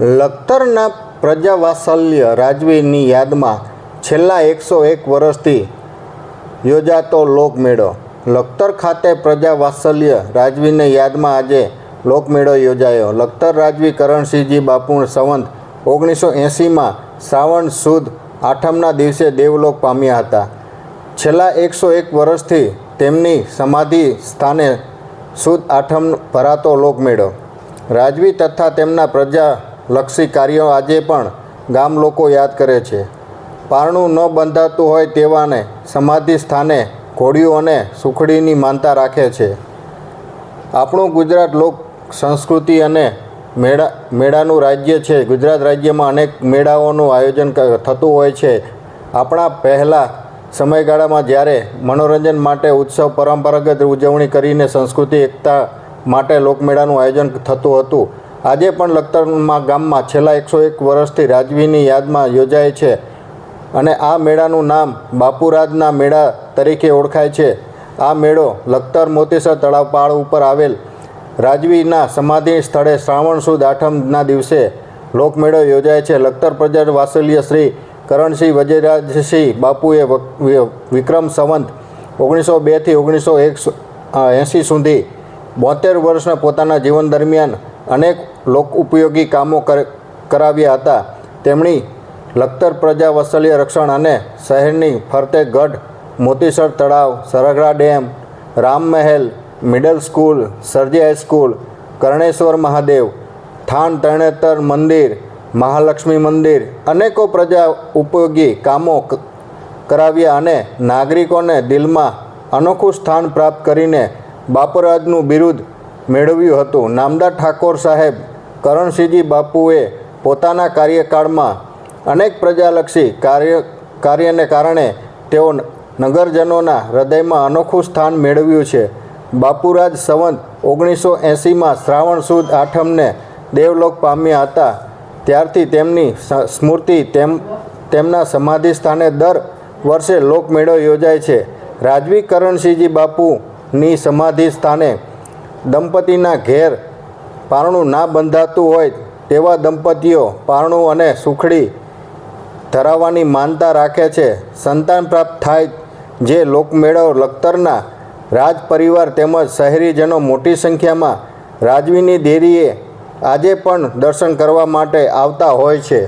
લખતરના પ્રજાવાત્સલ્ય રાજવીની યાદમાં છેલ્લા એકસો એક વર્ષથી યોજાતો લોકમેળો. લખતર ખાતે પ્રજાવાત્સલ્ય રાજવીને યાદમાં આજે લોકમેળો યોજાયો. લખતર રાજવી કરણસિંહજી બાપુ સંવંત ઓગણીસો એંસીમાં શ્રાવણ સુદ આઠમના દિવસે દેવલોક પામ્યા હતા. છેલ્લા એકસો એક વર્ષથી તેમની સમાધિ સ્થાને સુદ આઠમ ભરાતો લોકમેળો. રાજવી તથા તેમના પ્રજાલક્ષી કાર્યો આજે પણ ગામ લોકો યાદ કરે છે. પારણું ન બંધાતું હોય તેવાને સમાધિ સ્થાને ઘોડીઓ અને સુખડીની માનતા રાખે છે. આપણું ગુજરાત લોક સંસ્કૃતિ અને મેળા, મેળાનું રાજ્ય છે. ગુજરાત રાજ્યમાં અનેક મેળાઓનું આયોજન થતું હોય છે. આપણા પહેલાં સમયગાળામાં જ્યારે મનોરંજન માટે ઉત્સવ પરંપરાગત ઉજવણી કરીને સંસ્કૃતિ, એકતા માટે લોકમેળાનું આયોજન થતું હતું આજે પણ લખતરમાં ગામમાં છેલ્લા એકસો એક વર્ષથી રાજવીની યાદમાં યોજાય છે અને આ મેળાનું નામ બાપુરાજના મેળા તરીકે ઓળખાય છે. આ મેળો લખતર મોતીસર તળાવપાળ ઉપર આવેલ રાજવીના સમાધિ સ્થળે શ્રાવણ સુદ આઠમના દિવસે લોકમેળો યોજાય છે. લખતર પ્રજા વાસલ્ય શ્રી કરણસિંહ વજયરાજસિંહ બાપુએ વિક્રમ સંવંત ઓગણીસો બેથી ઓગણીસો એક એંસી સુધી બોતેર વર્ષના પોતાના જીવન દરમિયાન અનેક લોક ઉપયોગી કામો કર- કરાવ્યા હતા. તેમણી લખતર પ્રજા વત્સલ્ય રક્ષણ અને શહેરની ફરતે ગઢ, મોતીસર તળાવ, Sargada dam, Ram Mahel, middle school, સરજી high school કરણેશ્વર Mahadev, than Tarnetar મંદિર, મહાલક્ષ્મી મંદિર અનેકો પ્રજા ઉપયોગી કામો કરાવ્યા અને નાગરિકોને દિલમાં અનોખું સ્થાન પ્રાપ્ત કરીને બાપુરાજનું બિરુદ મેળવ્યું હતું. નામદાર ઠાકોર સાહેબ કરણસિંહજી બાપુએ પોતાના કાર્યકાળમાં અનેક પ્રજાલક્ષી કાર્ય, કાર્યને કારણે તેઓ નગરજનોના હૃદયમાં અનોખું સ્થાન મેળવ્યું છે. બાપુરાજ સંવંત ઓગણીસો એંસીમાં શ્રાવણ સુદ આઠમને દેવલોક પામ્યા હતા. ત્યારથી તેમની સ્મૃતિ તેમ, તેમના સમાધિ સ્થાને દર વર્ષે લોકમેળો યોજાય છે. રાજવી કરણસિંહજી બાપુની સમાધિ સ્થાને દંપતીના ઘેર પારણું ના બંધાતું હોય તેવા દંપતીઓ પારણું અને સુખડી ધરાવવાની માનતા રાખે છે. સંતાન પ્રાપ્ત થાય જે લોકમેળો લખતરના રાજ પરિવાર તેમજ શહેરીજનો મોટી સંખ્યામાં રાજવીની દેરીએ આજે પણ દર્શન કરવા માટે આવતા હોય છે.